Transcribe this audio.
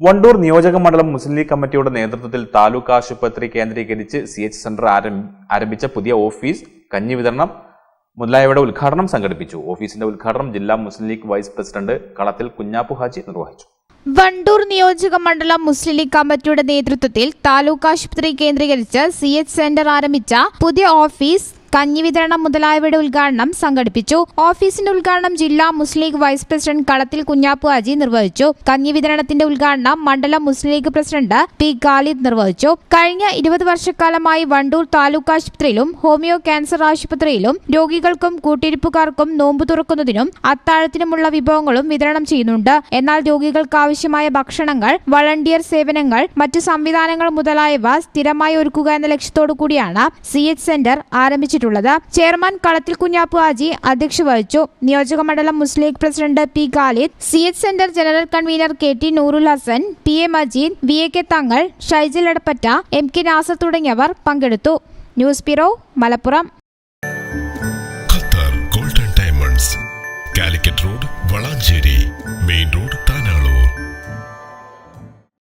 വണ്ടൂർ നിയോജക മണ്ഡലം മുസ്ലിം ലീഗ് കമ്മിറ്റിയുടെ നേതൃത്വത്തിൽ താലൂക്ക് ആശുപത്രി കേന്ദ്രീകരിച്ച് സി എച്ച് സെന്റർ ആരംഭിച്ച പുതിയ ഓഫീസ് കഞ്ഞി വിതരണം മുതലായവയുടെ ഉദ്ഘാടനം സംഘടിപ്പിച്ചു. ഓഫീസിന്റെ ഉദ്ഘാടനം ജില്ലാ മുസ്ലിം ലീഗ് വൈസ് പ്രസിഡന്റ് കളത്തിൽ കുഞ്ഞാപ്പു ഹാജി നിർവഹിച്ചു. വണ്ടൂർ നിയോജക മണ്ഡലം മുസ്ലിം ലീഗ് കമ്മിറ്റിയുടെ നേതൃത്വത്തിൽ താലൂക്ക് ആശുപത്രി കേന്ദ്രീകരിച്ച് സി എച്ച് സെന്റർ ആരംഭിച്ച പുതിയ ഓഫീസ് കഞ്ഞി വിതരണം മുതലായവയുടെ ഉദ്ഘാടനം സംഘടിപ്പിച്ചു. ഓഫീസിന്റെ ഉദ്ഘാടനം ജില്ലാ മുസ്ലിം ലീഗ് വൈസ് പ്രസിഡന്റ് കളത്തിൽ കുഞ്ഞാപ്പു അജി നിർവഹിച്ചു. കഞ്ഞി വിതരണത്തിന്റെ ഉദ്ഘാടനം മണ്ഡലം മുസ്ലിം ലീഗ് പ്രസിഡന്റ് പി ഖാലിദ് നിർവഹിച്ചു. കഴിഞ്ഞ ഇരുപത് വർഷക്കാലമായി വണ്ടൂർ താലൂക്ക് ആശുപത്രിയിലും ഹോമിയോ ക്യാൻസർ ആശുപത്രിയിലും രോഗികൾക്കും കൂട്ടിരിപ്പുകാർക്കും നോമ്പ് തുറക്കുന്നതിനും അത്താഴത്തിനുമുള്ള വിഭവങ്ങളും വിതരണം ചെയ്യുന്നുണ്ട്. എന്നാൽ രോഗികൾക്ക് ആവശ്യമായ ഭക്ഷണങ്ങൾ വളണ്ടിയർ സേവനങ്ങൾ മറ്റു സംവിധാനങ്ങൾ മുതലായവ സ്ഥിരമായി ഒരുക്കുക എന്ന ലക്ഷ്യത്തോടു കൂടിയാണ് സി എച്ച് സെന്റർ ആരംഭിച്ചിട്ടുള്ളത്. ചെയർമാൻ കളത്തിൽ കുഞ്ഞാപ്പു ആജി അധ്യക്ഷ വഹിച്ചു. നിയോജക മണ്ഡലം Muslim League president P Khalid C H centre general convener K T Noorul Hasan P A Majeed V A K Thangal Shaijil Edappatta M K Nasar തുടങ്ങിയവർ പങ്കെടുത്തു. News bureau Malappuram. Qatar golden diamonds Calicut road Valanchery main road